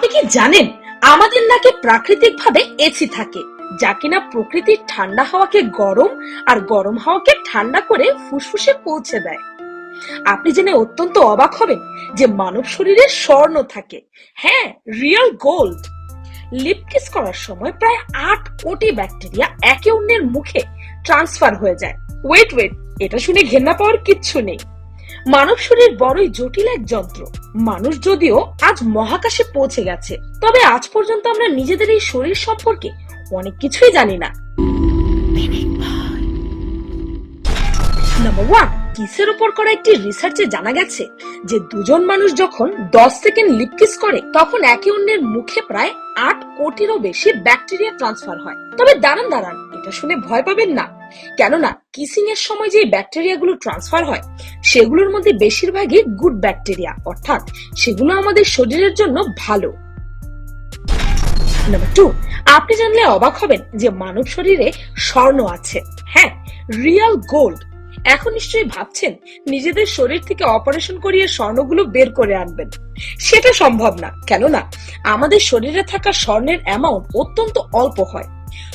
আপনি কি জানেন, আমাদের নাকি প্রাকৃতিক ভাবে এসি থাকে, যা কিনা প্রকৃতির ঠান্ডা হাওয়াকে গরম আর গরম হাওয়াকে ঠান্ডা করে ফুসফুসে পৌঁছে দেয়। আপনি জেনে অত্যন্ত অবাক হবেন যে মানব শরীরে স্বর্ণ থাকে। হ্যাঁ রিয়েল গোল্ড লিপ কিস করার সময় প্রায় আট কোটি ব্যাকটেরিয়া একে অন্যের মুখে ট্রান্সফার হয়ে যায়। ওয়েট ওয়েট এটা শুনে ঘেন্না পাওয়ার কিচ্ছু নেই। মানব শরীর বড়ই জটিল এক যন্ত্র। মানুষ যদিও আজ মহাকাশে পৌঁছে গেছে, তবে আজ পর্যন্ত আমরা নিজেদের এই শরীর সম্পর্কে অনেক কিছুই জানি না। নাম্বার ওয়ান কিসের উপর করা একটি রিসার্চে জানা গেছে যে দুজন মানুষ যখন দশ সেকেন্ড লিপ কিস করে, তখন একে অন্যের মুখে প্রায় আট কোটিরও বেশি ব্যাকটেরিয়া ট্রান্সফার হয়। তবে দাঁড়ান দাঁড়ান, এটা শুনে ভয় পাবেন না। কেননা কিসিং এর সময় যে ব্যাকটেরিয়া গুলো ট্রান্সফার হয়, সেগুলোর মধ্যে বেশিরভাগই গুড ব্যাকটেরিয়া অর্থাৎ সেগুলো আমাদের শরীরের জন্য ভালো। নাম্বার টু আপনি জানলে অবাক হবেন যে মানব শরীরে স্বর্ণ আছে। হ্যাঁ রিয়াল গোল্ড এখন নিশ্চয়ই ভাবছেন নিজেদের শরীর থেকে অপারেশন করিয়ে স্বর্ণগুলো বের করে আনবেন। সেটা সম্ভব না, কেননা আমাদের শরীরে থাকা স্বর্ণের অ্যামাউন্ট অত্যন্ত অল্প হয়।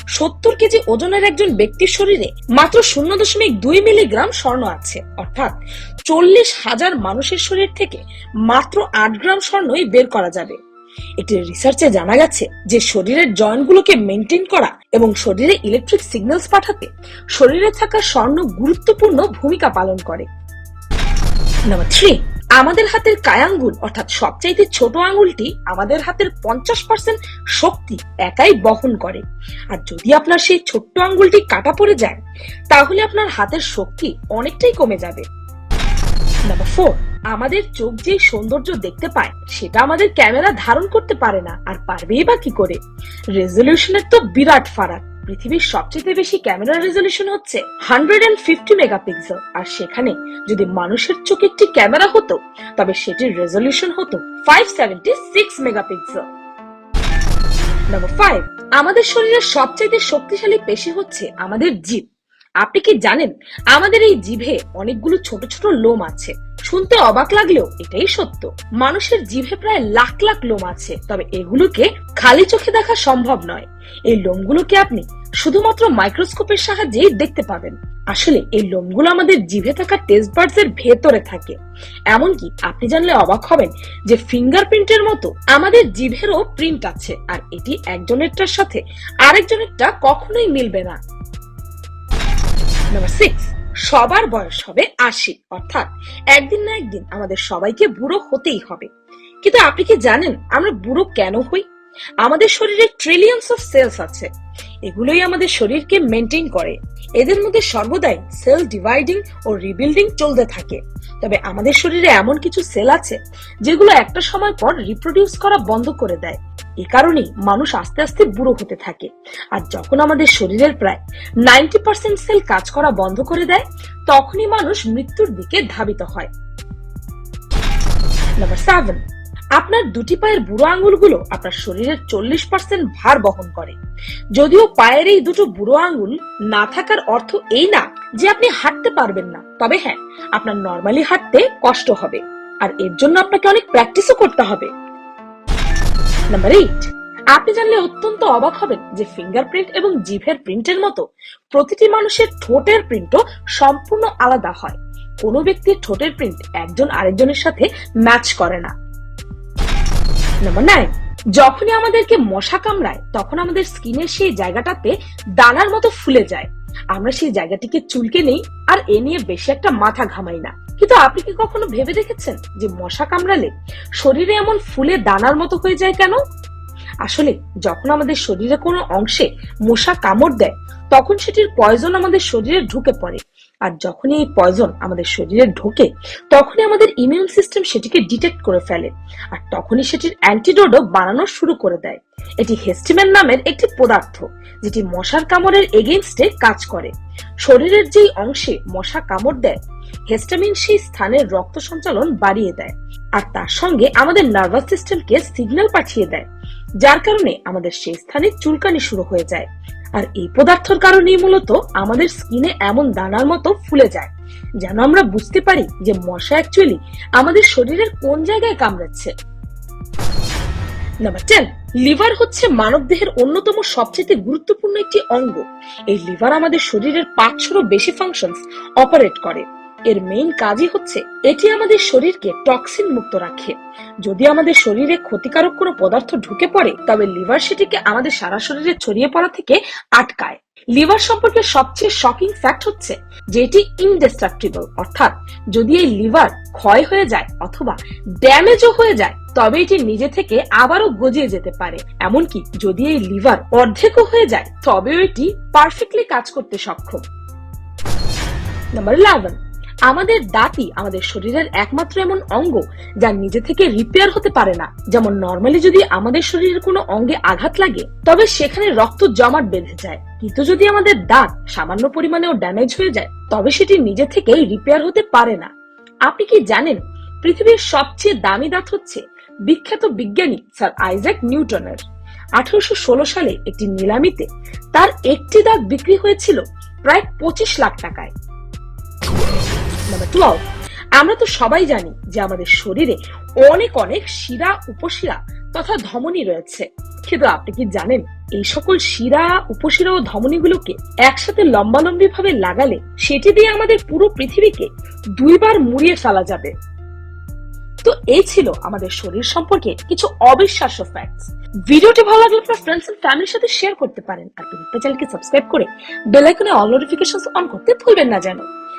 সত্তর কেজি ওজনের একজন ব্যক্তির শরীরে মাত্র শূন্য দশমিক দুই মিলিগ্রাম স্বর্ণ আছে। অর্থাৎ চল্লিশ হাজার মানুষের শরীর থেকে মাত্র আট গ্রাম স্বর্ণই বের করা যাবে। একটি রিসার্চে জানা গেছে যে শরীরের জয়েন্টগুলোকে মেনটেন করা এবং শরীরে ইলেকট্রিক সিগন্যালস পাঠাতে শরীরে থাকা স্বর্ণ গুরুত্বপূর্ণ ভূমিকা পালন করে। নাম্বার থ্রি আমাদের হাতের কায়াঙ্গুল অর্থাৎ সবচাইতে ছোট আঙ্গুলটি আমাদের হাতের পঞ্চাশ পার্সেন্ট শক্তি একাই বহন করে। আর যদি আপনার সেই ছোট্ট আঙ্গুলটি কাটা পড়ে যায়, তাহলে আপনার হাতের শক্তি অনেকটাই কমে যাবে। নাম্বার ফোর, আমাদের চোখ যে সৌন্দর্য দেখতে পায়, সেটা আমাদের ক্যামেরা ধারণ করতে পারে না, আর পারবেই বা কি করে? রেজলিউশনের তো বিরাট ফারাক। পৃথিবীর সবচেয়ে বেশি ক্যামেরার রেজলিউশন হচ্ছে হান্ড্রেড অ্যান্ড ফিফটি মেগাপিক্সেল আর সেখানে যদি মানুষের চোখে একটি ক্যামেরা হতো, তবে সেটির রেজলিউশন হতো five seventy six megapixel number five আমাদের শরীরের সবচাইতে শক্তিশালী পেশি হচ্ছে আমাদের জিভ আপনি কি জানেন? আমাদের এই জিভে অনেকগুলো ছোট ছোট লোম আছে। শুনতে অবাক লাগলেও এটাই সত্য। মানুষের জিভে প্রায় লাখ লাখ লোম আছে, তবে এগুলোকে খালি চোখে দেখা সম্ভব নয়। এই লোমগুলোকে আপনি শুধুমাত্র মাইক্রোস্কোপের সাহায্যেই দেখতে পাবেন। আসলে এই লোমগুলো আমাদের জিভে থাকা টেস্ট বার্ডস এর ভেতরে থাকে। এমনকি আপনি জানলে অবাক হবেন যে ফিঙ্গারপ্রিন্টের মতো আমাদের জিভেরও প্রিন্ট আছে, আর এটি একজনেরটার সাথে আরেকজনেরটা কখনোই মিলবে না। নাম্বার সিক্স সবার বয়স হবে আশি। অর্থাৎ একদিন না একদিন আমাদের সবাইকে বুড়ো হতেই হবে। কিন্তু আপনি কি জানেন আমরা বুড়ো কেন হই? আমাদের শরীরে ট্রিলিয়নস অফ সেলস আছে। এগুলোই আমাদের শরীরকে মেনটেন করে। এদের মধ্যে সর্বদাই সেল ডিভাইডিং ও রিবিল্ডিং চলতে থাকে। তবে আমাদের শরীরে এমন কিছু সেল আছে, যেগুলো একটা সময় পর রিপ্রোডিউস করা বন্ধ করে দেয়। এ কারণেই মানুষ আস্তে আস্তে বুড়ো হতে থাকে। আর যখন আমাদের শরীরের প্রায় নাইনটি পার্সেন্ট সেল কাজ করা বন্ধ করে দেয়, তখনই মানুষ মৃত্যুর দিকে ধাবিত হয়। নাম্বার সেভেন আপনার দুটি পায়ের বুড়ো আঙ্গুলগুলো আপনার শরীরের চল্লিশ পার্সেন্ট ভার বহন করে। যদিও পায়ের এই দুটো বুড়ো আঙ্গুল না থাকার অর্থ এই না যে আপনি হাঁটতে পারবেন না, তবে হ্যাঁ আপনার নর্মালি হাঁটতে কষ্ট হবে। আর এর জন্য আপনাকে অনেক প্র্যাকটিসও করতে হবে। নাম্বার এইট আপনি জানলে অত্যন্ত অবাক হবেন যে ফিঙ্গারপ্রিন্ট এবং জিভের প্রিন্টের মতো প্রতিটি মানুষের ঠোঁটের প্রিন্টও সম্পূর্ণ আলাদা হয়। কোনো ব্যক্তির ঠোঁটের প্রিন্ট একজন আরেকজনের সাথে ম্যাচ করে না। নাম্বার নাইন যখনই আমাদেরকে মশা কামড়ায়, তখন আমাদের স্কিনের সেই জায়গাটাতে দানার মতো ফুলে যায়। আমরা সেই জায়গাটিকে চুলকে নেই আর এ নিয়ে বেশি একটা মাথা ঘামাই না। কিন্তু আপনি কি কখনো ভেবে দেখেছেন যে মশা কামড়ালে শরীরে এমন ফুলে দানার মতো হয়ে যায় কেন? আসলে যখন আমাদের শরীরে কোনো অংশে মশা কামড় দেয়, তখন সেটির পয়জন আমাদের শরীরে ঢুকে পড়ে। আর যখনই এই পয়জন আমাদের শরীরে ঢোকে, তখনই আমাদের ইমিউন সিস্টেম সেটিকে ডিটেক্ট করে ফেলে। আর তখনই সেটির অ্যান্টিডোডও বানানো শুরু করে দেয়। এটি হেস্টিমেন নামের একটি পদার্থ, যেটি মশার কামড়ের এগেনস্টে কাজ করে। শরীরের যেই অংশে মশা কামড় দেয় হেস্টামিন সেই স্থানের রক্ত সঞ্চালন বাড়িয়ে দেয়, আর তার সঙ্গে আমাদের নার্ভাস সিস্টেমকে সিগন্যাল পাঠিয়ে দেয়, যার কারণে আমাদের সেই স্থানে চুলকানি শুরু হয়ে যায়। আর এই পদার্থের কারণেই মূলত আমাদের স্কিনে এমন দানার মতো ফুলে যায়, যেন আমরা বুঝতে পারি যে মশা অ্যাকচুয়ালি আমাদের শরীরের কোন জায়গায় কামড়াচ্ছে। নাম্বার টেন লিভার হচ্ছে মানব দেহের অন্যতম সবচেয়ে গুরুত্বপূর্ণ একটি অঙ্গ। এই লিভার আমাদের শরীরের পাঁচশোরও বেশি ফাংশনস অপারেট করে। এর মেইন কাজই হচ্ছে এটি আমাদের শরীরকে টক্সিন মুক্ত রাখে। যদি আমাদের শরীরে ক্ষতিকারক কোনো পদার্থ ঢুকে পড়ে, তবে লিভার সেটিকে আমাদের সারা শরীরে ছড়িয়ে পড়া থেকে আটকায়। লিভার সম্পর্কে সবচেয়ে শকিং ফ্যাক্ট হচ্ছে যে এটি ইনডেস্ট্রাকটিবল অর্থাৎ যদি এই লিভার ক্ষয় হয়ে যায় অথবা ড্যামেজও হয়ে যায়, তবে এটি নিজে থেকে আবারও গজিয়ে যেতে পারে। এমনকি যদি এই লিভার অর্ধেকও হয়ে যায়, তবেও এটি পারফেক্টলি কাজ করতে সক্ষম। নাম্বার ইলেভেন আমাদের দাঁতই আমাদের শরীরের একমাত্র এমন অঙ্গ যা নিজে থেকে রিপেয়ার হতে পারে না। যেমন নর্মালি যদি আমাদের শরীরের কোনো অঙ্গে আঘাত লাগে, তবে সেখানে রক্ত জমাট বেঁধে যায়। কিন্তু যদি আমাদের দাঁত সামান্য পরিমাণেও ড্যামেজ হয়ে যায়, তবে সেটি নিজে থেকেই রিপেয়ার হতে পারে না। আপনি কি জানেন, পৃথিবীর সবচেয়ে দামি দাঁত হচ্ছে বিখ্যাত বিজ্ঞানী স্যার আইজাক নিউটনের। আঠারোশো ষোলো সালে একটি নিলামিতে তার একটি দাঁত বিক্রি হয়েছিল প্রায় পঁচিশ লাখ টাকায়। নাম্বার টুয়েলভ আমরা তো সবাই জানি যে আমাদের শরীরে অনেক অনেক শিরা, উপশিরা তথা ধমনী রয়েছে। কিন্তু আপনি কি জানেন এই সকল শিরা, উপশিরা ও ধমনীগুলোকে একসাথে লম্বালম্বি ভাবে লাগালে সেটি দিয়ে আমাদের পুরো পৃথিবীকে দুইবার মুড়িয়ে ফেলা যাবে? তো এই ছিল আমাদের শরীর সম্পর্কে কিছু অবিশ্বাস্য ফ্যাক্টস ভিডিওটি ভালো লাগলে আপনার ফ্রেন্ডস এন্ড ফ্যামিলির সাথে শেয়ার করতে পারেন। আর চ্যানেলকে সাবস্ক্রাইব করে বেল আইকনে অল নোটিফিকেশন অন করতে ভুলবেন না যেন।